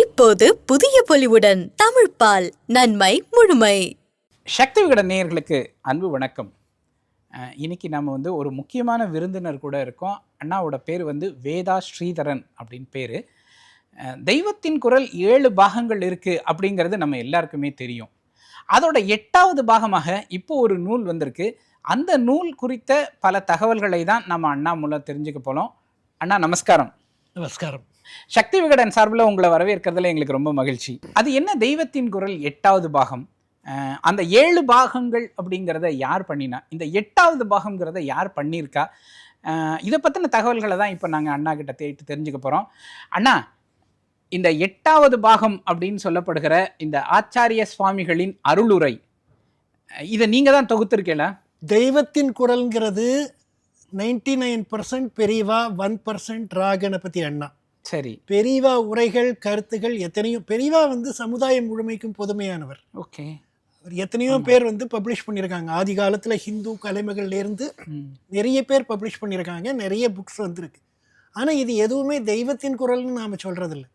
இப்போது புதிய பொலிவுடன் தமிழ் பால் நன்மை முழுமை. சக்தி விகட நேயர்களுக்கு அன்பு வணக்கம். இன்னைக்கு நம்ம வந்து ஒரு முக்கியமான விருந்தினர் கூட இருக்கோம். அண்ணாவோட பேர் வந்து வேதா ஸ்ரீதரன் அப்படின்னு பேர். தெய்வத்தின் குரல் ஏழு பாகங்கள் இருக்குது அப்படிங்கிறது நம்ம எல்லாருக்குமே தெரியும். அதோட எட்டாவது பாகமாக இப்போ ஒரு நூல் வந்திருக்கு. அந்த நூல் குறித்த பல தகவல்களை தான் நம்ம அண்ணா மூலம் தெரிஞ்சுக்க போகிறோம் அண்ணா நமஸ்காரம். நமஸ்காரம். சக்தி விகடன் சார்பில் உங்களை வரவேற்கிறதுல எங்களுக்கு ரொம்ப மகிழ்ச்சி. அது என்ன தெய்வத்தின் குரல் எட்டாவது பாகம்? அந்த ஏழு பாகங்கள் அப்படிங்கிறத யார் பண்ணினா? இந்த எட்டாவது பாகம்ங்கிறத யார் பண்ணியிருக்கா? இதை பற்றின தகவல்களை தான் இப்போ நாங்கள் அண்ணா கிட்ட தேட்டு தெரிஞ்சுக்க போகிறோம் அண்ணா இந்த எட்டாவது பாகம் அப்படின்னு சொல்லப்படுகிற இந்த ஆச்சாரிய சுவாமிகளின் அருளுரை இதை நீங்கள் தான் தொகுத்துருக்கேல தெய்வத்தின் குரல்ங்கிறது நைன்டி நைன் பர்சன்ட் பெரியவா ஒன் பர்சன்ட் ராகணபதி அண்ணா. சரி. பெரியவா உரைகள் கருத்துகள் எத்தனையோ பெரியவா வந்து சமுதாயம் முழுமைக்கும் பொதுமையானவர். ஓகே. அவர் எத்தனையோ பேர் வந்து பப்ளிஷ் பண்ணியிருக்காங்க. ஆதி காலத்தில் ஹிந்து கலைமகள்ல இருந்து ம். நிறைய பேர் பப்ளிஷ் பண்ணியிருக்காங்க. நிறைய புக்ஸ் வந்திருக்கு. ஆனால் இது எதுவுமே தெய்வத்தின் குரல்னு நாம் சொல்கிறதில்ல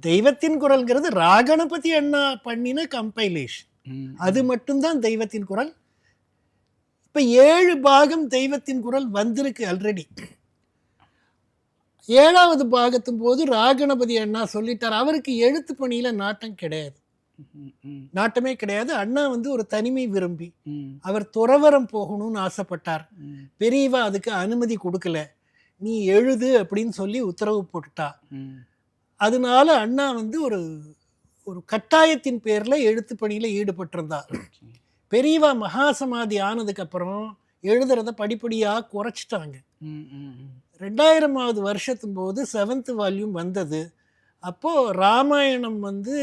தெய்வத்தின் குரல்ங்கிறது ராகணபதி அண்ணா பண்ணின கம்பைலேஷன் அது மட்டும்தான் தெய்வத்தின் குரல். இப்போ ஏழு பாகம் தெய்வத்தின் குரல் வந்திருக்கு ஆல்ரெடி ஏழாவது பாகத்தும் போது ராகணபதி அண்ணா சொல்லிட்டார் அவருக்கு எழுத்து பணியில் நாட்டம் கிடையாது. நாட்டமே கிடையாது. அண்ணா வந்து ஒரு தனிமை விரும்பி அவர் துறவரம் போகணும்னு ஆசைப்பட்டார். பெரியவா அதுக்கு அனுமதி கொடுக்கல. நீ எழுது அப்படின்னு சொல்லி உத்தரவு போட்டுட்டா. அதனால அண்ணா வந்து ஒரு ஒரு கட்டாயத்தின் பேரில் எழுத்து பணியில் ஈடுபட்டிருந்தார் பெரியவா மகாசமாதி ஆனதுக்கு அப்புறம் எழுதுறத படிப்படியாக குறைச்சிட்டாங்க. ரெண்டாயிரமாவது வருஷத்தும் போது செவன்த் வால்யூம் வந்தது. அப்போது ராமாயணம் வந்து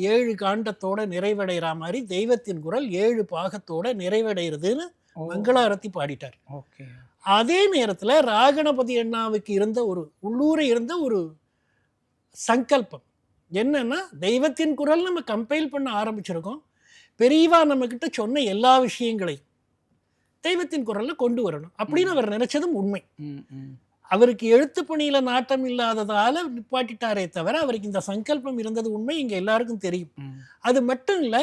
ஏழு காண்டத்தோட நிறைவடைகிற மாதிரி தெய்வத்தின் குரல் ஏழு பாகத்தோட நிறைவடைகிறதுன்னு மங்களாரத்தி பாடிட்டார். ஓகே. அதே நேரத்தில் ராகணபதி அண்ணாவுக்கு இருந்த ஒரு உள்ளூரை இருந்த ஒரு சங்கல்பம் என்னன்னா தெய்வத்தின் குரல் நம்ம கம்பைல் பண்ண ஆரம்பிச்சிருக்கோம். பெரியவா நம்மக்கிட்ட சொன்ன எல்லா விஷயங்களையும் தெய்வத்தின் குரல்ல கொண்டு வரணும் அப்படின்னு அவர் நினைச்சதும் உண்மை. அவருக்கு எழுத்து பணியில நாட்டம் இல்லாததால நிப்பாட்டிட்டாரே தவிர அவருக்கு இந்த சங்கல்பம் இருந்தது உண்மை இங்க எல்லாருக்கும் தெரியும். அது மட்டும் இல்ல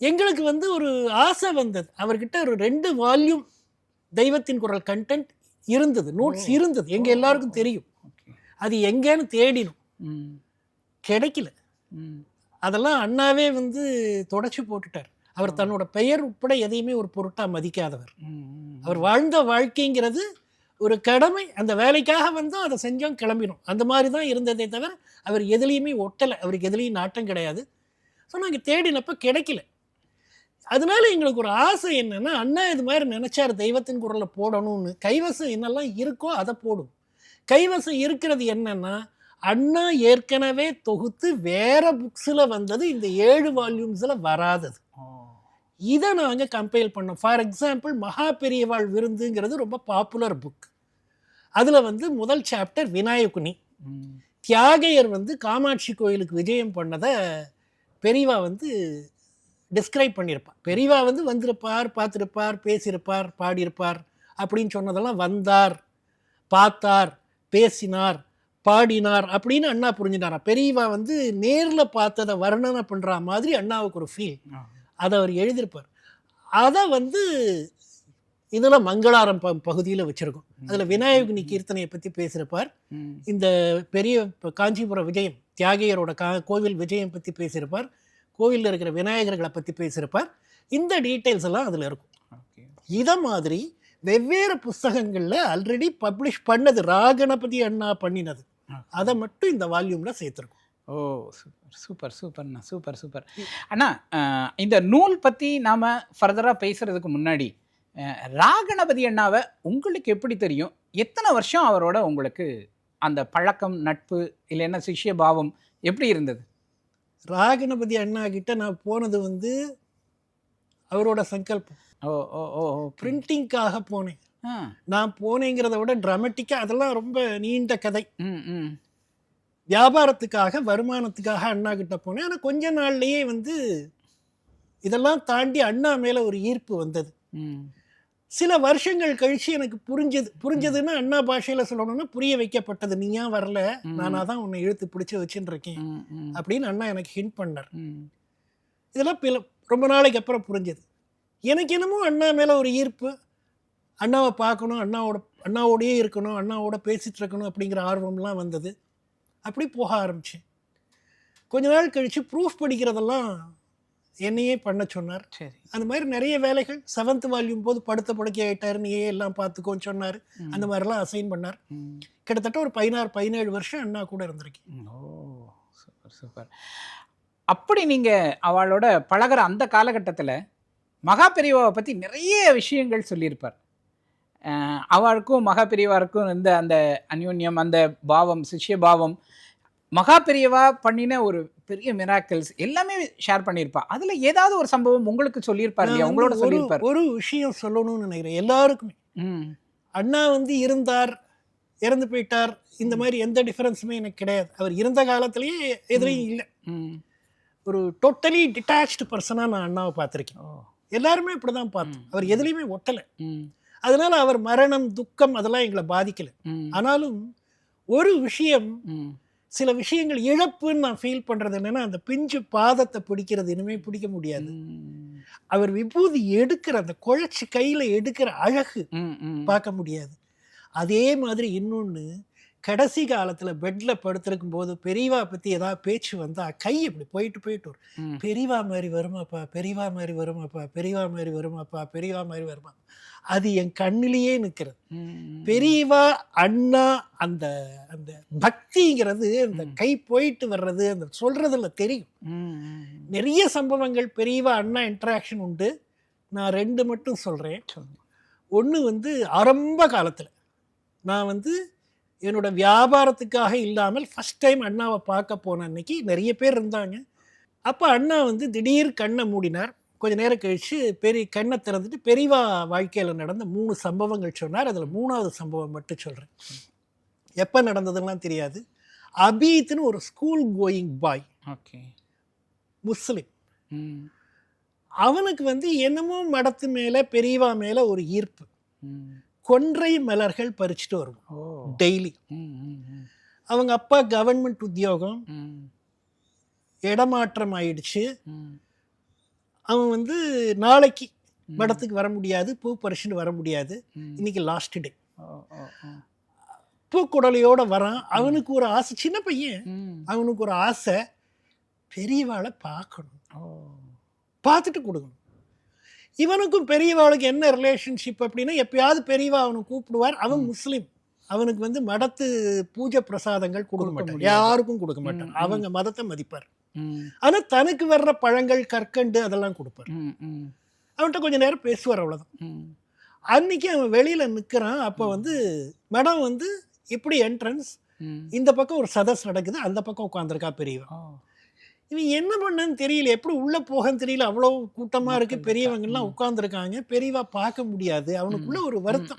எங்களுக்கு வந்து ஒரு ஆசை வந்தது. அவர்கிட்ட ஒரு ரெண்டு வால்யூம் தெய்வத்தின் குரல் கண்டென்ட் இருந்தது நோட்ஸ். இருந்தது எங்க எல்லாருக்கும் தெரியும். அது எங்கேன்னு தேடினோம். கிடைக்கல. அதெல்லாம் அண்ணாவே வந்து தொடச்சி போட்டுட்டார். அவர் தன்னோட பெயர் உட்பட எதையுமே ஒரு பொருட்டா மதிக்காதவர். அவர் வாழ்ந்த வாழ்க்கைங்கிறது ஒரு கடமை அந்த வேலைக்காக வந்தோம் அதை செஞ்சோம் கிளம்பினோம் அந்த மாதிரி தான் இருந்ததே தவிர அவர் எதுலேயுமே ஒட்டலை. அவருக்கு எதுலேயும் நாட்டம் கிடையாது. ஸோ நாங்கள் தேடினப்போ கிடைக்கல. அதனால எங்களுக்கு ஒரு ஆசை என்னென்னா அண்ணா இது மாதிரி நினச்சார் தெய்வத்தின் குரலை போடணும்னு. கைவசம் என்னெல்லாம் இருக்கோ அதை போடும். கைவசம் இருக்கிறது என்னென்னா அண்ணா ஏற்கனவே தொகுத்து வேற புக்ஸில் வந்தது இந்த ஏழு வால்யூம்ஸில் வராதது. இதை நாங்கள் கம்பைல் பண்ணோம்? ஃபார் எக்ஸாம்பிள் மகா பெரியவாள் விருந்துங்கிறது ரொம்ப பாப்புலர் புக் அதில் வந்து முதல் சாப்டர் விநாயகுனி. தியாகையர் வந்து காமாட்சி கோயிலுக்கு விஜயம் பண்ணதை பெரியவா வந்து டிஸ்கிரைப் பண்ணியிருப்பார் பெரியவா வந்து வந்திருப்பார் பார்த்துருப்பார் பேசியிருப்பார் பாடியிருப்பார் அப்படின்னு சொன்னதெல்லாம் வந்தார் பார்த்தார் பேசினார் பாடினார் அப்படின்னு அண்ணா புரிஞ்சுட்டாரா? பெரியவா வந்து நேரில் பார்த்ததை வர்ணனை பண்ணுற மாதிரி அண்ணாவுக்கு ஒரு ஃபீல் அதை அவர் எழுதியிருப்பார். அதை வந்து இதில் மங்களாரம் ப பகுதியில் வச்சுருக்கோம். அதில் விநாயகனி கீர்த்தனையை பற்றி பேசியிருப்பார். இந்த பெரிய காஞ்சிபுரம் விஜயம் தியாகியரோட கா கோவில் விஜயம் பற்றி பேசியிருப்பார். கோவிலில் இருக்கிற விநாயகர்களை பற்றி பேசியிருப்பார். இந்த டீட்டெயில்ஸ் எல்லாம் அதில் இருக்கும். இதை மாதிரி வெவ்வேறு புஸ்தகங்களில் ஆல்ரெடி பப்ளிஷ் பண்ணது ராகணபதி அண்ணா பண்ணினது. அதை மட்டும் இந்த வால்யூமில் சேர்த்துருக்கோம். ஓ சூப்பர் சூப்பர் சூப்பர்ண்ணா சூப்பர் சூப்பர். அண்ணா இந்த நூல் பற்றி நாம் ஃபர்தராக பேசுகிறதுக்கு முன்னாடி ராகணபதி அண்ணாவை உங்களுக்கு எப்படி தெரியும்? எத்தனை வருஷம் அவரோட உங்களுக்கு அந்த பழக்கம் நட்பு இல்லைன்னா சிஷ்ய பாவம் எப்படி இருந்தது? ராகணபதி அண்ணா கிட்ட நான் போனது வந்து அவரோட சங்கல்பம். ஓ ஓ ஓ ஓ பிரிண்டிங்காக போனேன். ஆ. நான் போனேங்கிறத விட ட்ராமட்டிக்காக அதெல்லாம் ரொம்ப நீண்ட கதை. ம் ம். வியாபாரத்துக்காக வருமானத்துக்காக அண்ணா கிட்ட போனேன். ஆனால் கொஞ்ச நாள்லயே வந்து இதெல்லாம் தாண்டி அண்ணா மேலே ஒரு ஈர்ப்பு வந்தது. சில வருஷங்கள் கழிச்சு எனக்கு புரிஞ்சது. புரிஞ்சதுன்னா அண்ணா பாஷையில சொல்லணும்னா புரிய வைக்கப்பட்டது. நீ ஏன் வரல. நானா தான் உன்னை இழுத்து பிடிச்சு வச்சுட்டு இருக்கேன். அப்படின்னு அண்ணா எனக்கு ஹிண்ட் பண்ணார். இதெல்லாம் பில ரொம்ப நாளைக்கு அப்புறம் புரிஞ்சது. எனக்கு என்னமோ அண்ணா மேலே ஒரு ஈர்ப்பு. அண்ணாவை பார்க்கணும் அண்ணாவோட அண்ணாவோடயே இருக்கணும் அண்ணாவோட பேசிட்டு இருக்கணும் அப்படிங்கிற ஆர்வம்லாம் வந்தது. அப்படி போக ஆரம்பிச்சேன். கொஞ்ச நாள் கழித்து ப்ரூஃப் படிக்கிறதெல்லாம் என்னையே பண்ண சொன்னார். சரி. அந்த மாதிரி நிறைய வேலைகள் செவன்த் வால்யூம் போது படுத்த படுக்கை ஆயிட்டாரு நீயே எல்லாம் பார்த்துக்கோன்னு சொன்னார். அந்த மாதிரிலாம் அசைன் பண்ணார். கிட்டத்தட்ட ஒரு பதினாறு பதினேழு வருஷம் அண்ணா கூட இருந்திருக்கேன். Oh super super. அப்படி நீங்க அவளோட பழகுற அந்த காலகட்டத்தில் மகா பெரியவாவை பத்தி நிறைய விஷயங்கள் சொல்லியிருப்பார். அஹ் அவளுக்கும் மகா பெரியவாருக்கும் இந்த அந்த அந்யோன்யம் அந்த பாவம் சிஷ்ய பாவம் மகா பெரியவா பண்ணின ஒரு பெரிய மிராக்கிள்ஸ் எல்லாமே ஷேர் பண்ணியிருப்பா. அதுல ஏதாவது ஒரு சம்பவம் உங்களுக்கு சொல்லியிருப்பார் இல்லையா? உங்களோட சொல்லியிருப்பார். ஒரு விஷயம் சொல்லணும்னு நினைக்கிறேன். எல்லாருக்குமே. ம். அண்ணா வந்து இருந்தார் இறந்து போயிட்டார். இந்த மாதிரி எந்த டிஃபரன்ஸுமே எனக்கு கிடையாது. அவர் இருந்த காலத்திலேயே எதுலையும் இல்லை. ம். ஒரு டோட்டலி டிட்டாச்டு பர்சனாக நான் அண்ணாவை பார்த்துருக்கேன். எல்லாருமே இப்படி தான் பார்த்தோம். அவர் எதுலேயுமே ஒட்டலை ம். அதனால அவர் மரணம் துக்கம் அதெல்லாம் எங்களை பாதிக்கல. ஆனாலும் ஒரு விஷயம் சில விஷயங்கள் இழப்புன்னு நான் ஃபீல் பண்ணுறது என்னன்னா அந்த பிஞ்சு பாதத்தை பிடிக்கிறது இனிமே பிடிக்க முடியாது. அவர் விபூதி எடுக்கிற அந்த குழைச்சி கையில் எடுக்கிற அழகு பார்க்க முடியாது. அதே மாதிரி இன்னொன்று கடைசி காலத்தில் பெட்டில் படுத்திருக்கும் போது பெரியவா பற்றி ஏதாவது பேச்சு வந்தால் கை இப்படி போயிட்டு போயிட்டு வரும். பெரியவா மாதிரி வருமாப்பா பெரியவா மாதிரி வருமாப்பா பெரியவா மாதிரி வருமாப்பா பெரியவா மாதிரி வருமா அது என் கண்ணிலேயே நிற்கிறது. பெரியவா அண்ணா அந்த அந்த பக்திங்கிறது அந்த. கை போயிட்டு வர்றது அந்த சொல்றதுல தெரியும். நிறைய சம்பவங்கள் பெரியவா அண்ணா இன்ட்ராக்ஷன் உண்டு. நான் ரெண்டு மட்டும் சொல்கிறேன் ஒன்று வந்து ஆரம்ப காலத்தில். நான் வந்து என்னோட வியாபாரத்துக்காக இல்லாமல் ஃபஸ்ட் டைம் அண்ணாவை பார்க்க போன அன்னைக்கு நிறைய பேர் இருந்தாங்க. அப்போ அண்ணா வந்து திடீர் கண்ணை மூடினார். கொஞ்ச நேரம் கழித்து பெரிய கண்ணை திறந்துட்டு பெரியவா வாழ்க்கையில் நடந்த மூணு சம்பவங்கள் சொன்னார். அதில் மூணாவது சம்பவம் மட்டும் சொல்கிறேன் எப்போ நடந்ததுலாம் தெரியாது. அபீத்னு ஒரு school going boy okay. Muslim. அவனுக்கு வந்து என்னமோ மடத்து மேலே பெரியவா மேலே ஒரு ஈர்ப்பு. கொன்றை மலர்கள் பறிச்சுட்டு வருவான் ஓ. டெய்லி. அவங்க அப்பா கவர்மெண்ட் உத்தியோகம். இடமாற்றம் ஆயிடுச்சு. அவன் வந்து நாளைக்கு. மடத்துக்கு வர முடியாது பூ பறிச்சுட்டு வர முடியாது. இன்னைக்கு லாஸ்ட் டே பூக்குடலையோட வரான். அவனுக்கு ஒரு ஆசை சின்ன பையன். அவனுக்கு ஒரு ஆசை பெரியவாளை பார்க்கணும். பார்த்துட்டு கொடுக்கணும். இவனுக்கும் பெரியவாளுக்கு என்ன ரிலேஷன்ஷிப் அப்படின்னா எப்பயாவது பெரியவா அவனை கூப்பிடுவார். அவன் முஸ்லீம். அவனுக்கு வந்து மடத்து பூஜை பிரசாதங்கள் கொடுக்க மாட்டான். யாருக்கும் கொடுக்க மாட்டான். அவங்க மதத்தை மதிப்பார். ஆனா தனக்கு வர்ற பழங்கள் கற்கண்டு அதெல்லாம் கொடுப்பார். அவன்கிட்ட கொஞ்ச நேரம் பேசுவார் அவ்வளவுதான். ம். அன்னைக்கு அவன் வெளியில நிக்கிறான். அப்போ வந்து மடம் வந்து இப்படி என்ட்ரன்ஸ் இந்த பக்கம் ஒரு சதஸ் நடக்குது அந்த பக்கம் உட்காந்துருக்கா பெரியவன். இவன் என்ன பண்ணன்னு தெரியல. எப்படி உள்ள போகன்னு தெரியல. அவ்வளோ கூட்டமா இருக்கு. மக்கள் பெரியவங்க எல்லாம் ம். உட்கார்ந்துருக்காங்க. பெரியவா பார்க்க முடியாது. அவனுக்குள்ள ஒரு வருத்தம்.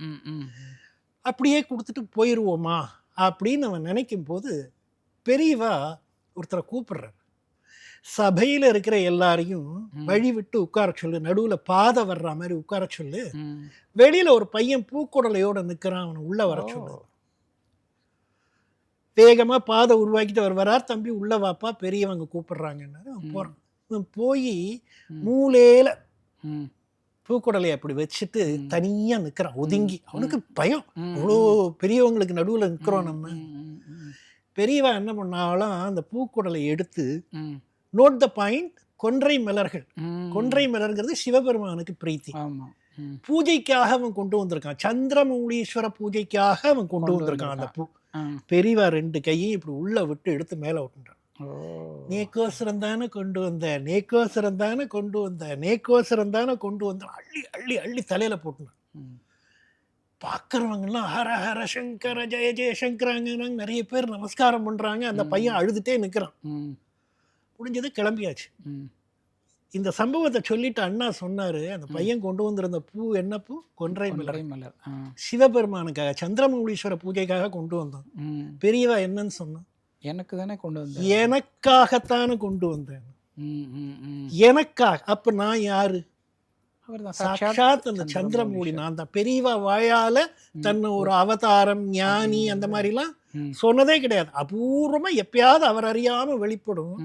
அப்படியே கொடுத்துட்டு போயிடுவோமா அப்படின்னு அவன் நினைக்கும் போது பெரியவா ஒருத்தரை கூப்பிடுறார். சபையில இருக்கிற எல்லாரையும். வழி விட்டு உட்கார சொல்லு. நடுவுல பாதை வர்ற மாதிரி உட்கார சொல்லு. வெளியில ஒரு பையன் பூக்குடலையோட நிக்கிறான் அவனை உள்ள வர சொல்லு. வேகமா பாதை உருவாக்கிட்டு அவர் வரார். தம்பி உள்ள வாப்பா பெரியவங்க கூப்பிடுறாங்கன்னாரு. அவன். போறான். அவன் போய். மூலையில பூக்குடலை அப்படி வச்சுட்டு. தனியா நிக்கிறான். ஒதுங்கி. அவனுக்கு பயம். அவ்வளோ பெரியவங்களுக்கு நடுவுல நிக்கிறோம் நம்ம. ம், ம், ம், பெரியவா என்ன பண்ணாலும் அந்த பூக்குடலை எடுத்து நோட் த பாயிண்ட் கொன்றை மலர்கள். கொன்றை மலர்ங்கிறது சிவபெருமானுக்கு பிரீத்தி. பூஜைக்காக அவன் கொண்டு வந்திருக்கான். சந்திரமௌலீஸ்வர பூஜைக்காக அவன் கொண்டு வந்திருக்கான் அந்த பூ. பெரியவா ரெண்டு கையும் இப்படி உள்ள விட்டு எடுத்து மேல விட்டுறான் நேக்கோசரம் தானே கொண்டு வந்த நேக்கோசரம் தானே கொண்டு வந்த நேக்கோசரம் தானே கொண்டு வந்த. அள்ளி அள்ளி அள்ளி தலையில போட்டுனான் பார்க்குறவங்கலாம் ஹர ஹர சங்கர ஜெய ஜெய சங்கராங்க நிறைய பேர் நமஸ்காரம் பண்றாங்க. அந்த. பையன் அழுதுட்டே நிக்கிறான். ம், முடிஞ்சது கிளம்பியாச்சு. இந்த சம்பவத்தை சொல்லிட்டு அண்ணா சொன்னாரு அந்த பையன் கொண்டு வந்திருந்த பூ என்ன பூ? கொன்றை மலர். மலர் சிவபெருமானுக்காக சந்திரமௌலீஸ்வர பூஜைக்காக கொண்டு வந்தோம். பெரியவா என்னன்னு சொன்னான் எனக்கு தானே கொண்டு வந்த? எனக்காகத்தானே கொண்டு வந்தேன். எனக்காக அப்ப நான் யாரு? சாட்சாத் அந்த சந்திரமூலி நான் தான். பெரியவா வாயால தன்னை ஒரு அவதாரம் ஞானி அந்த மாதிரிலாம். சொன்னதே கிடையாது அபூர்வமா எப்பயாவது அவர் அறியாம வெளிப்படும்.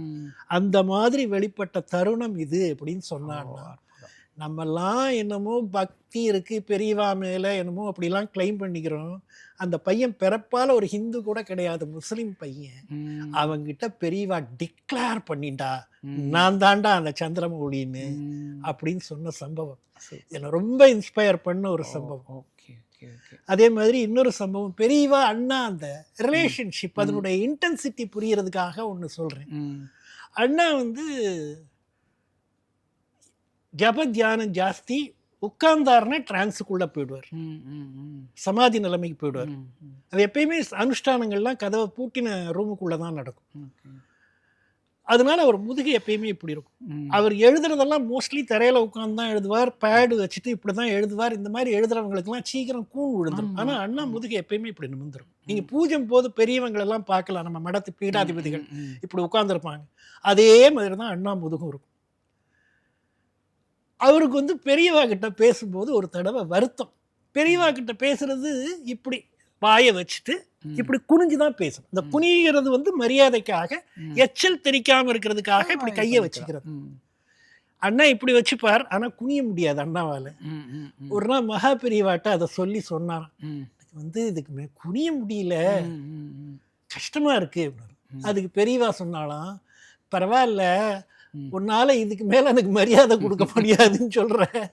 அந்த மாதிரி வெளிப்பட்ட தருணம் இது அப்படின்னு அற்புதம். நம்மெல்லாம் என்னமோ பக்தி இருக்கு பெரியவா மேல என்னமோ அப்படிலாம் கிளைம் பண்ணிக்கிறோம் அந்த பையன் பிறப்பால ஒரு ஹிந்து கூட கிடையாது முஸ்லிம் பையன். அவங்கிட்ட பெரியவா டிக்ளேர் பண்ணிட்டா. நான் தாண்டா அந்த சந்திரமௌலின்னு ம். அப்படின்னு சொன்ன சம்பவம். என்னை ரொம்ப இன்ஸ்பயர் பண்ண ஒரு சம்பவம் ஓகே ஓகே ஓகே அதே மாதிரி இன்னொரு சம்பவம் பெரியவா அண்ணா அந்த ரிலேஷன்ஷிப் அதனுடைய இன்டென்சிட்டி புரியறதுக்காக ஒன்று சொல்றேன் ம். அண்ணா வந்து ஜப தியானம் ஜாஸ்தி உட்கார்ந்தாருன்னா டிரான்ஸுக்குள்ள போயிடுவார். சமாதி நிலைமைக்கு போயிடுவார். அது எப்பயுமே அனுஷ்டானங்கள்லாம் கதவை பூட்டின ரூமுக்குள்ள தான் நடக்கும். அதனால அவர் முதுகு எப்பயுமே இப்படி இருக்கும். அவர் எழுதுறதெல்லாம் மோஸ்ட்லி தரையில உட்காந்து தான் எழுதுவார். பேடு வச்சுட்டு இப்படி தான் எழுதுவார். இந்த மாதிரி எழுதுறவங்களுக்குலாம் சீக்கிரம் கூண் விழுந்துரும். ஆமா. ஆனா அண்ணா முதுகு எப்பயுமே இப்படி நிமிந்துரும் நீங்க பூஜை போது பெரியவங்களை எல்லாம் பார்க்கலாம். நம்ம மடத்து பீடாதிபதிகள். இப்படி உட்கார்ந்துருப்பாங்க. அதே மாதிரி தான் அண்ணா முதுகும் இருக்கும். அவருக்கு வந்து பெரியவா கிட்ட பேசும்போது ஒரு தடவை வருத்தம் பெரியவா கிட்ட பேசுறது இப்படி வாயை வச்சுட்டு. இப்படி குனிஞ்சு தான் பேசணும் இந்த குனிகிறது வந்து மரியாதைக்காக. எச்சல் தெரிக்காம இருக்கிறதுக்காக இப்படி கையை வச்சுக்கிறது. அண்ணா இப்படி வச்சுப்பார் ஆனா குனிய முடியாது அண்ணாவால. ஒரு நாள் மகா பெரியவாட்ட அதை சொல்லி சொன்னாராம். எனக்கு வந்து இதுக்கு குனிய முடியல. கஷ்டமா இருக்கு. அதுக்கு பெரியவா சொன்னாலாம் பரவாயில்ல. உன்னால இதுக்கு மேல எனக்கு மரியாதை கொடுக்க முடியாதுன்னு சொல்றேன்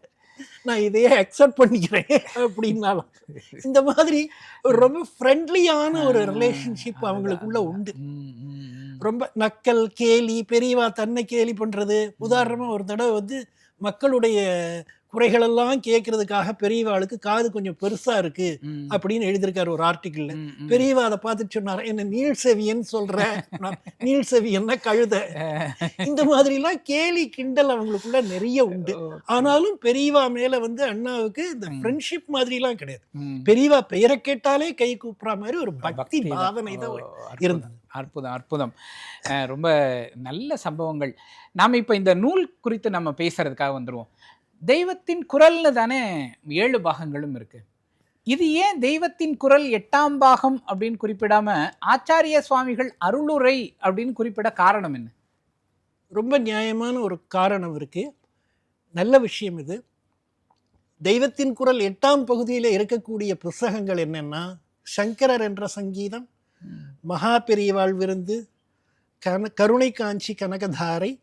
நான் இதையே அக்செப்ட் பண்ணிக்கிறேன் அப்படின்னாலும். இந்த மாதிரி ரொம்ப ஃப்ரெண்ட்லியான ஒரு ரிலேஷன்ஷிப் அவங்களுக்குள்ள உண்டு. ரொம்ப நக்கல் கேலி பெரியவா தன்னை கேலி பண்றது. உதாரணமா ஒரு தடவை வந்து மக்களுடைய குறைகளெல்லாம் கேட்கறதுக்காக பெரியவாளுக்கு காது கொஞ்சம் பெருசா இருக்கு. அப்படின்னு எழுதியிருக்காரு ஒரு ஆர்டிக்கிள்ல. பெரியவா அதை பார்த்துட்டு சொன்னார் என்ன நீள் செவியன் சொல்ற நீள் செவியன்னா கழுத இந்த மாதிரிலாம் கேலி கிண்டல் அவங்களுக்குள்ள நிறைய உண்டு ஆனாலும் பெரியவா மேல வந்து அண்ணாவுக்கு இந்த ஃப்ரெண்ட்ஷிப் மாதிரிலாம் கிடையாது. பெரியவா பெயரை கேட்டாலே கை கூப்புற மாதிரி ஒரு பக்தி. பாவனை தான் இருந்தது. அற்புதம் அற்புதம் ரொம்ப நல்ல சம்பவங்கள் நாம் இப்போ இந்த நூல் குறித்து நம்ம பேசுறதுக்காக வந்துருவோம் தெய்வத்தின் குரல்னு தானே ஏழு பாகங்களும் இருக்கு. இது ஏன் தெய்வத்தின் குரல் எட்டாம் பாகம் அப்படின்னு குறிப்பிடாம ஆச்சாரிய சுவாமிகள் அருளுரை அப்படின்னு குறிப்பிட காரணம் என்ன? ரொம்ப நியாயமான ஒரு காரணம் இருக்கு. நல்ல விஷயம் இது. தெய்வத்தின் குரல் எட்டாம் பகுதியில் இருக்கக்கூடிய புஸ்தகங்கள் என்னென்னா சங்கரர் என்ற சங்கீதம் மகா பெரியவாள் விருந்து கன கருணை காஞ்சி கனகதாரை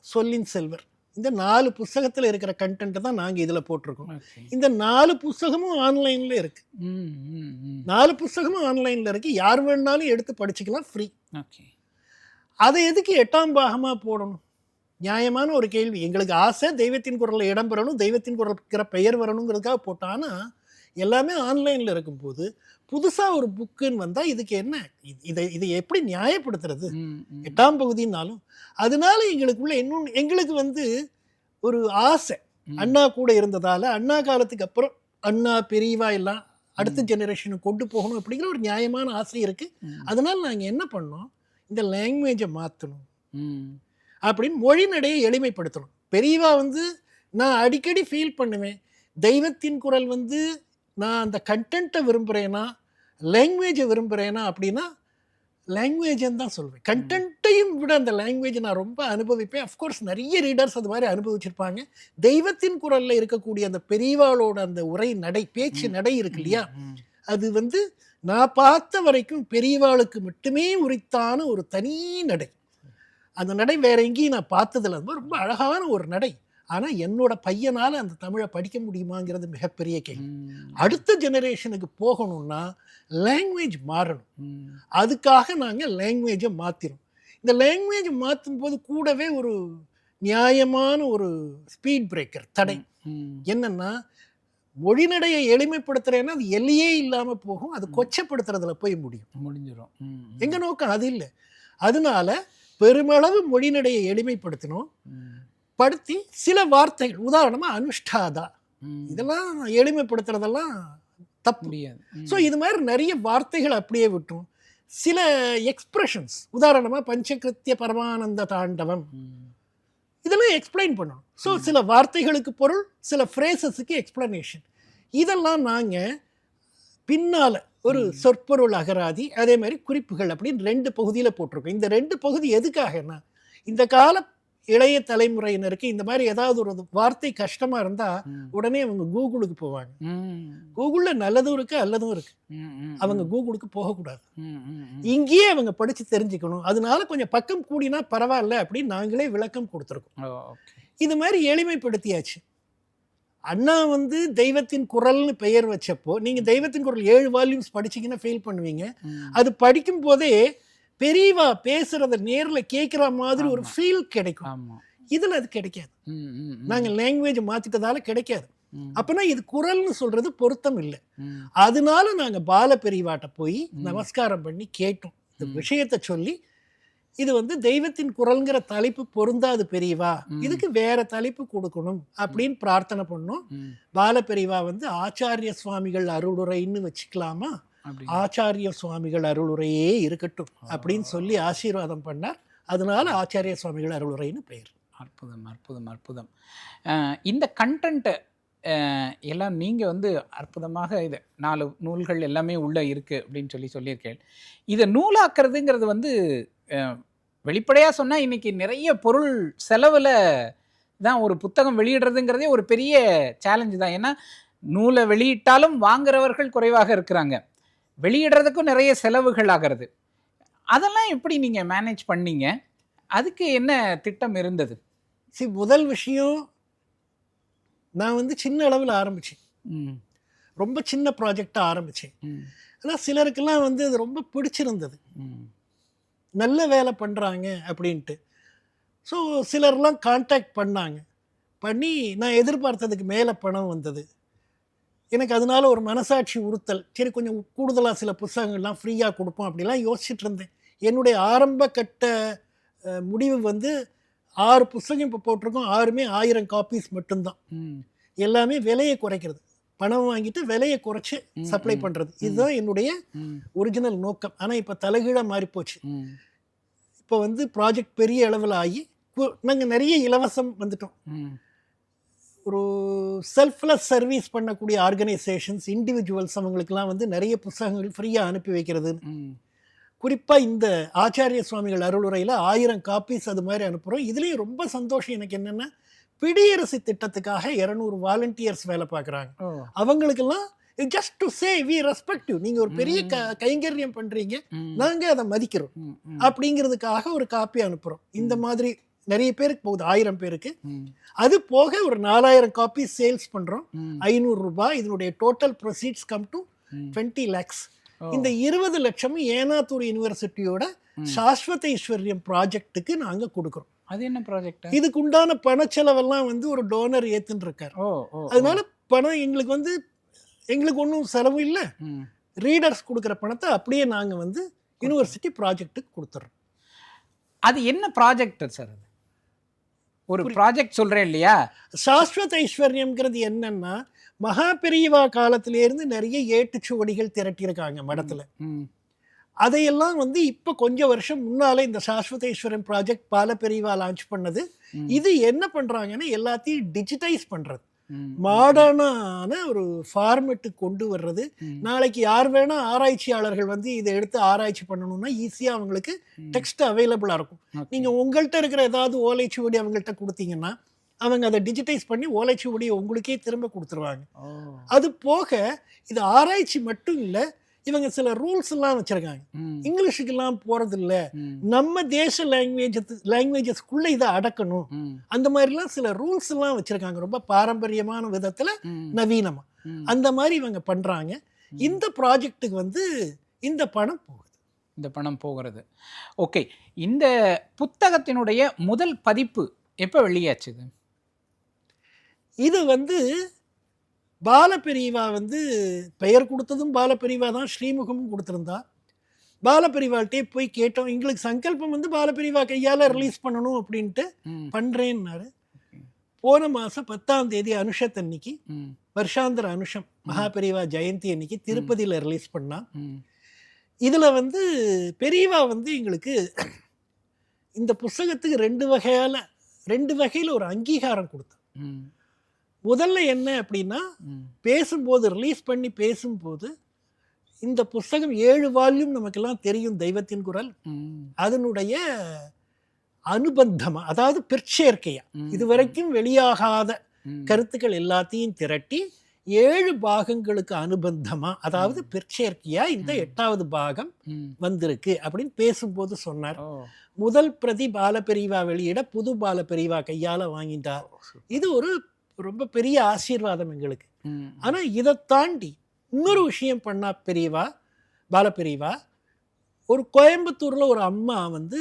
சொல்லின் செல்வர். இந்த நாலு புஸ்தகத்தில் இருக்கிற கண்டென்ட்டை தான் நாங்கள் இதில் போட்டிருக்கோம். இந்த நாலு புஸ்தகமும் ஆன்லைனில் இருக்கு. நாலு புஸ்தகமும் ஆன்லைனில் இருக்கு. யார் வேணாலும் எடுத்து படிச்சுக்கலாம் ஃப்ரீ. அதை எதுக்கு எட்டாம் பாகமாக போடணும்? நியாயமான ஒரு கேள்வி. எங்களுக்கு ஆசை தெய்வத்தின் குரலில் இடம் பெறணும் தெய்வத்தின் குரலுக்கிற பெயர் வரணுங்கிறதுக்காக போட்டானா எல்லாமே ஆன்லைனில் இருக்கும்போது புதுசாக ஒரு புக்குன்னு வந்தால் இதுக்கு என்ன? இது- இதை எப்படி நியாயப்படுத்துறது. எட்டாம் பகுதினாலும் அதனால எங்களுக்குள்ள இன்னொன்று எங்களுக்கு வந்து ஒரு ஆசை. அண்ணா கூட இருந்ததால அண்ணா காலத்துக்கு அப்புறம் அண்ணா பெரியவா எல்லாம் அடுத்த ஜெனரேஷனுக்கு கொண்டு போகணும் அப்படிங்கிற ஒரு நியாயமான ஆசை இருக்கு. ம். அதனால நாங்கள் என்ன பண்ணோம்? இந்த லாங்குவேஜை மாற்றணும். அப்படின்னு மொழி நடையை எளிமைப்படுத்தணும். பெரியவா வந்து நான் அடிக்கடி ஃபீல் பண்ணுவேன். தெய்வத்தின் குரல் வந்து நான் அந்த கண்டென்ட்டை விரும்புகிறேனா லாங்குவேஜை விரும்புகிறேனா அப்படின்னா லாங்குவேஜ்னு தான் சொல்வேன். கண்டென்ட்டையும் விட அந்த லாங்குவேஜை நான் ரொம்ப அனுபவிப்பேன். அஃப்கோர்ஸ் நிறைய ரீடர்ஸ் அது மாதிரி அனுபவிச்சிருப்பாங்க. தெய்வத்தின் குரலில் இருக்கக்கூடிய அந்த பெரியவாளோட அந்த உரை நடை பேச்சு நடை இருக்கு இல்லையா. அது வந்து நான் பார்த்த வரைக்கும் பெரியவாளுக்கு மட்டுமே உரித்தான ஒரு தனி நடை. அந்த நடை வேற எங்கேயும் நான் பார்த்ததில்ல. அது ரொம்ப அழகான ஒரு நடை. ஆனால் என்னோட பையனால் அந்த தமிழை படிக்க முடியுமாங்கிறது மிகப்பெரிய கேள்வி. அடுத்த ஜெனரேஷனுக்கு போகணும்னா லாங்குவேஜ் மாறணும். அதுக்காக நாங்கள் லாங்குவேஜை மாற்றினோம் இந்த லாங்குவேஜ் மாற்றும் போது கூடவே ஒரு நியாயமான ஒரு ஸ்பீட் பிரேக்கர் தடை. என்னன்னா மொழிநடையை எளிமைப்படுத்துறேன்னா அது எல்லையே இல்லாம போகும். அது கொச்சப்படுத்துறதுல போய் முடியும். முடிஞ்சிரும். ம். எங்க நோக்கம் அது இல்லை. அதனால பெருமளவு மொழிநடையை எளிமைப்படுத்தணும். படுத்தி சில வார்த்தைகள் உதாரணமா அனுஷ்டாதா. இதெல்லாம் எளிமைப்படுத்துறதெல்லாம் தப்பு. முடியாது. ஸோ இது மாதிரி நிறைய வார்த்தைகள் அப்படியே விட்டுரும். சில எக்ஸ்பிரஷன்ஸ் உதாரணமா பஞ்சகிருத்திய பரமானந்த தாண்டவம். இதெல்லாம் எக்ஸ்பிளைன் பண்ணணும். ஸோ சில வார்த்தைகளுக்கு பொருள் சில ஃப்ரேசஸுக்கு எக்ஸ்பிளனேஷன் இதெல்லாம் நாங்கள் பின்னால் ஒரு சொற்பொருள் அகராதி அதே மாதிரி குறிப்புகள் அப்படின்னு ரெண்டு பகுதியில் போட்டிருக்கோம். இந்த ரெண்டு பகுதி எதுக்காகன்னா இந்த கால இளைய தலைமுறையினருக்கு இந்த மாதிரி ஏதாவது ஒரு வார்த்தை கஷ்டமாக இருந்தால் ம். உடனே அவங்க கூகுளுக்கு போவாங்க. கூகுளில் நல்லதும் இருக்கு அல்லதும் இருக்கு அவங்க கூகுளுக்கு போகக்கூடாது. இங்கேயே அவங்க படித்து தெரிஞ்சுக்கணும் அதனால கொஞ்சம் பக்கம் கூடினா பரவாயில்ல அப்படின்னு நாங்களே விளக்கம் கொடுத்துருக்கோம். இது மாதிரி எளிமைப்படுத்தியாச்சு அண்ணா வந்து தெய்வத்தின் குரல்னு பெயர் வச்சப்போ நீங்கள் தெய்வத்தின் குரல் ஏழு வால்யூம்ஸ் படிச்சீங்கன்னா ஃபெயில் பண்ணுவீங்க. அது படிக்கும் போதே பெரியவா பேசுறத நேர்ல கேட்குற மாதிரி ஒரு. ஃபீல் கிடைக்கும் இதுல அது கிடைக்காது. நாங்க லாங்குவேஜ் மாத்திட்டதால கிடைக்காது அப்பனா இது குரல்னு சொல்றது பொருத்தம் இல்லை. அதனால நாங்க பால பெரியவாட்ட போய். நமஸ்காரம் பண்ணி கேட்டோம் இந்த. விஷயத்த சொல்லி இது வந்து தெய்வத்தின் குரல்ங்கிற தலைப்பு பொருந்தாது பெரியவா. இதுக்கு வேற தலைப்பு கொடுக்கணும் அப்படின்னு பிரார்த்தனை பண்ணோம். பால பெரியவா வந்து ஆச்சாரிய சுவாமிகள் அருளுரைன்னு வச்சுக்கலாமா. ஆச்சாரிய சுவாமிகள் அருளுரையே இருக்கட்டும் அப்படின்னு சொல்லி ஆசீர்வாதம் பண்ணார் அதனால ஆச்சாரிய சுவாமிகள் அருளுரைன்னு பெயர் அற்புதம் அற்புதம் அற்புதம். இந்த கண்டென்ட்டை எல்லாம் நீங்கள் வந்து அற்புதமாக இது நாலு நூல்கள் எல்லாமே உள்ளே இருக்குது அப்படின்னு சொல்லி சொல்லியிருக்கேன். இதை நூலாக்குறதுங்கிறது வந்து வெளிப்படையாக சொன்னால் இன்றைக்கி நிறைய பொருள் செலவில் தான் ஒரு புத்தகம் வெளியிடுறதுங்கிறதே ஒரு பெரிய சேலஞ்சு தான். ஏன்னா நூலை வெளியிட்டாலும் வாங்குறவர்கள் குறைவாக இருக்கிறாங்க. வெளியிடுறதுக்கும் நிறைய செலவுகள் ஆகிறது அதெல்லாம் எப்படி நீங்கள் மேனேஜ் பண்ணீங்க? அதுக்கு என்ன திட்டம் இருந்தது? சரி முதல் விஷயம் நான் வந்து சின்ன அளவில் ஆரம்பித்தேன் ம், ரொம்ப சின்ன ப்ராஜெக்டாக ஆரம்பித்தேன் ஆனால் சிலருக்கெல்லாம் வந்து அது ரொம்ப பிடிச்சிருந்தது. நல்ல வேலை பண்ணுறாங்க அப்படின்ட்டு. ஸோ சிலர்லாம் காண்டாக்ட் பண்ணாங்க. பண்ணி நான் எதிர்பார்த்ததுக்கு மேலே பணம் வந்தது. எனக்கு அதனால ஒரு மனசாட்சி உறுத்தல். சரி கொஞ்சம் கூடுதலாக சில புத்தகங்கள்லாம் ஃப்ரீயாக கொடுப்போம் அப்படிலாம் யோசிச்சுட்டு இருந்தேன். என்னுடைய ஆரம்ப கட்ட முடிவு வந்து ஆறு புத்தகம் இப்போ போட்டிருக்கோம். ஆறுமே ஆயிரம் காப்பீஸ் மட்டும்தான். எல்லாமே விலையை குறைக்கிறது. பணம் வாங்கிட்டு விலையை குறைச்சி சப்ளை பண்ணுறது இதுதான் என்னுடைய ஒரிஜினல் நோக்கம். ஆனால் இப்போ தலைகீழாக மாறிப்போச்சு. இப்போ வந்து ப்ராஜெக்ட் பெரிய அளவில் ஆகி நாங்கள் நிறைய இலவசம் வந்துட்டோம். ஒரு செல்ஃப்லெஸ் சர்வீஸ் பண்ணக்கூடிய ஆர்கனைசேஷன்ஸ் இண்டிவிஜுவல்ஸ் அவங்களுக்குலாம் வந்து நிறைய புத்தகங்கள் ஃப்ரீயாக அனுப்பி வைக்கிறது குறிப்பாக இந்த ஆச்சாரிய சுவாமிகள் அருளுரையில் ஆயிரம் காப்பீஸ் அது மாதிரி அனுப்புகிறோம் இதுலேயும் ரொம்ப சந்தோஷம் எனக்கு என்னென்னா பிடியரசு திட்டத்துக்காக இரநூறு வாலண்டியர்ஸ் வேலை பார்க்குறாங்க. அவங்களுக்கெல்லாம் just to say we respective நீங்கள் ஒரு பெரிய க கைங்கரியம் பண்ணுறீங்க நாங்கள் அதை மதிக்கிறோம். அப்படிங்கிறதுக்காக ஒரு காப்பி அனுப்புகிறோம் இந்த மாதிரி நிறைய பேருக்கு போகுது ஆயிரம் பேருக்கு. அது போக ஒரு நாலாயிரம் காப்பி சேல்ஸ் பண்ணுறோம் ஐநூறு ரூபாய். இதனுடைய total proceeds come to. Twenty lakhs இந்த இருபது லட்சமும் ஏனாத்தூர் யூனிவர்சிட்டியோட. சாஸ்வத ஈஸ்வரியம் ப்ராஜெக்ட்டுக்கு நாங்கள் கொடுக்குறோம். அது என்ன ப்ராஜெக்ட் இதுக்கு உண்டான பணச்செலவெல்லாம் வந்து ஒரு டோனர் ஏத்துன்னு இருக்கார் அதனால பணம் எங்களுக்கு வந்து எங்களுக்கு ஒன்றும் செலவு இல்லை. ரீடர்ஸ் கொடுக்குற பணத்தை அப்படியே நாங்கள் வந்து யூனிவர்சிட்டி ப்ராஜெக்ட்டுக்கு கொடுத்துட்றோம் அது என்ன ப்ராஜெக்ட் சார் அது? ஒரு ப்ராஜெக்ட் சொல்றேன் இல்லையா? சாஸ்வத ஐஸ்வர்யம்ங்கிறது என்னன்னா மகா பெரியவா காலத்திலேருந்து நிறைய ஏட்டுச்சுவடிகள் திரட்டியிருக்காங்க மடத்துல. அதையெல்லாம் வந்து இப்போ கொஞ்சம் வருஷம் முன்னாலே இந்த சாஸ்வத ஈஸ்வரன் ப்ராஜெக்ட் பால பெரியவா லான்ச் பண்ணது. இது என்ன பண்றாங்கன்னா எல்லாத்தையும் டிஜிட்டைஸ் பண்றது. ம், மாடர்னான ஒரு ஃபார்மெட்டுக்கு கொண்டு வர்றது. நாளைக்கு யார் வேணா ஆராய்ச்சியாளர்கள் வந்து இதை எடுத்து ஆராய்ச்சி பண்ணணும்னா ஈஸியாக அவங்களுக்கு. டெக்ஸ்ட் அவைலபிளாக இருக்கும். நீங்கள் உங்கள்கிட்ட இருக்கிற ஏதாவது ஓலைச்சுவடி அவங்கள்ட்ட கொடுத்தீங்கன்னா அவங்க அதை டிஜிட்டைஸ் பண்ணி ஓலைச்சுவடியை உங்களுக்கே திரும்ப கொடுத்துருவாங்க. அது போக இது ஆராய்ச்சி மட்டும் இல்லை இவங்க சில ரூல்ஸ் எல்லாம் வச்சிருக்காங்க. இங்கிலீஷுக்கெல்லாம் போறது இல்ல நம்ம தேச லாங்குவேஜ் லாங்குவேஜஸ்க்குள்ள இதை அடக்கணும். அந்த மாதிரிலாம் சில ரூல்ஸ் எல்லாம் வச்சிருக்காங்க. ரொம்ப பாரம்பரியமான விதத்துல நவீனமா. அந்த மாதிரி இவங்க பண்றாங்க. இந்த ப்ராஜெக்ட்டுக்கு வந்து இந்த பணம் போகுது. இந்த பணம் போகிறது. ஓகே. இந்த புத்தகத்தினுடைய முதல் பதிப்பு எப்போ வெளியாச்சு இது இது வந்து பாலபெரிவா வந்து பெயர் கொடுத்ததும் பாலபெரிவா தான் ஸ்ரீமுகமும் கொடுத்துருந்தா. பாலபெரிவாள்கிட்டே போய் கேட்டோம் எங்களுக்கு சங்கல்பம் வந்து பாலபெரிவா கையால் ரிலீஸ் பண்ணணும் அப்படின்ட்டு பண்ணுறேன்னாரு போன மாதம் பத்தாம் தேதி அனுஷத்தன்னைக்கு வருஷாந்திர அனுஷம் மகாபெரிவா ஜெயந்தி அன்னைக்கு திருப்பதியில் ரிலீஸ் பண்ணா. ம், இதில் வந்து பெரியவா வந்து எங்களுக்கு இந்த புஸ்தகத்துக்கு ரெண்டு வகையால் ரெண்டு வகையில் ஒரு அங்கீகாரம் கொடுத்தார் ம், முதல்ல என்ன அப்படின்னா பேசும்போது ரிலீஸ் பண்ணி பேசும்போது இந்த புஸ்தகம் ஏழு வால்யூம் நமக்கெல்லாம் தெரியும் தெய்வத்தின் குரல். அதனுடைய அனுபந்தமா அதாவது பிற்சேர்க்கையா. இதுவரைக்கும் வெளியாகாத கருத்துக்கள் எல்லாத்தையும் திரட்டி ஏழு பாகங்களுக்கு அனுபந்தமா அதாவது பிற்சேர்க்கையா இந்த. எட்டாவது பாகம். வந்திருக்கு அப்படின்னு பேசும்போது சொன்னார். முதல் பிரதி பாலபெரிவா வெளியிட புது பாலபெரிவா கையால வாங்கிட்டார். இது ஒரு ரொம்ப பெரிய ஆசீர்வாதம் எங்களுக்கு. ம், ஆனா இதை தாண்டி இன்னொரு விஷயம் பண்ணா பெரியவா பாலபெரியவா ஒரு கோயம்புத்தூர்ல ஒரு அம்மா வந்து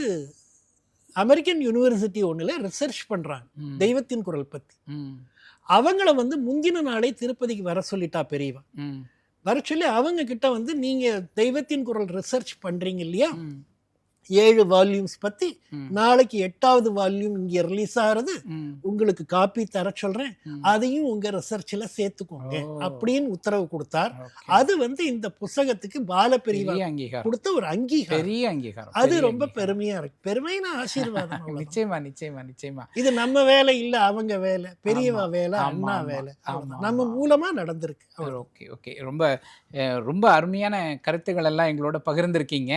அமெரிக்கன் யூனிவர்சிட்டி ஒண்ணுல ரிசர்ச் பண்றாங்க ம், தெய்வத்தின் குரல் பத்தி. ம், அவங்கள வந்து முந்தின நாளே திருப்பதிக்கு வர சொல்லிட்டா பெரியவா. வர சொல்லி அவங்க கிட்ட வந்து நீங்க தெய்வத்தின் குரல் ரிசர்ச் பண்றீங்க இல்லையா? ஏழு வால்யூம்ஸ் பத்தி நாளைக்கு எட்டாவது வால்யூம் இங்க ரிலீஸ் ஆகிறது உங்களுக்கு காப்பி தர சொல்றேன். அதையும் உங்க ரிசர்ச்ல சேர்த்துக்கோங்க. அப்படின்னு உத்தரவு கொடுத்தார். அது வந்து இந்த புஸ்தகத்துக்கு அங்கீகாரம் கொடுத்த ஒரு அங்கீகாரம் பெரிய அங்கீகாரம் அது ரொம்ப. பெருமையா இருக்கு பெருமையான ஆசீர்வாதம். நிச்சயமா நிச்சயமா நிச்சயமா இது நம்ம வேலை இல்ல அவங்க வேலை பெரியவா வேலை ஆமா, வேலை. நம்ம. மூலமா நடந்திருக்கு. ஓகே ஓகே ரொம்ப ரொம்ப அருமையான கருத்துக்கள் எல்லாம் எங்களோட பகிர்ந்திருக்கீங்க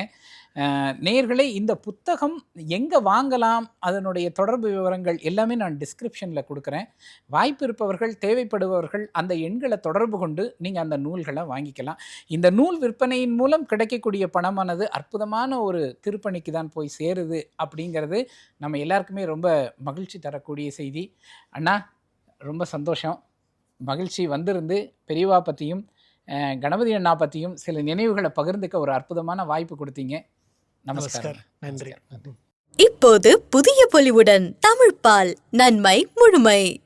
அஹ், நேயர்களே இந்த புத்தகம் எங்கே வாங்கலாம்? அதனுடைய தொடர்பு விவரங்கள் எல்லாமே நான் டிஸ்கிரிப்ஷனில் கொடுக்குறேன். வாய்ப்பு இருப்பவர்கள் தேவைப்படுபவர்கள் அந்த எண்களை தொடர்பு கொண்டு நீங்கள் அந்த நூல்களை வாங்கிக்கலாம். இந்த நூல் விற்பனையின் மூலம் கிடைக்கக்கூடிய பணமானது அற்புதமான ஒரு திருப்பணிக்கு தான் போய் சேருது அப்படிங்கிறது நம்ம எல்லாருக்குமே ரொம்ப மகிழ்ச்சி தரக்கூடிய செய்தி. அண்ணா ரொம்ப சந்தோஷம். மகிழ்ச்சி வந்திருந்து பெரியவா பற்றியும் கணபதி அண்ணா பற்றியும் சில நினைவுகளை பகிர்ந்துக்க ஒரு அற்புதமான வாய்ப்பு கொடுத்தீங்க. நமஸ்கார் நன்றி. இப்போது புதிய பொலிவுடன் தமிழ்பால் நன்மை முழுமை.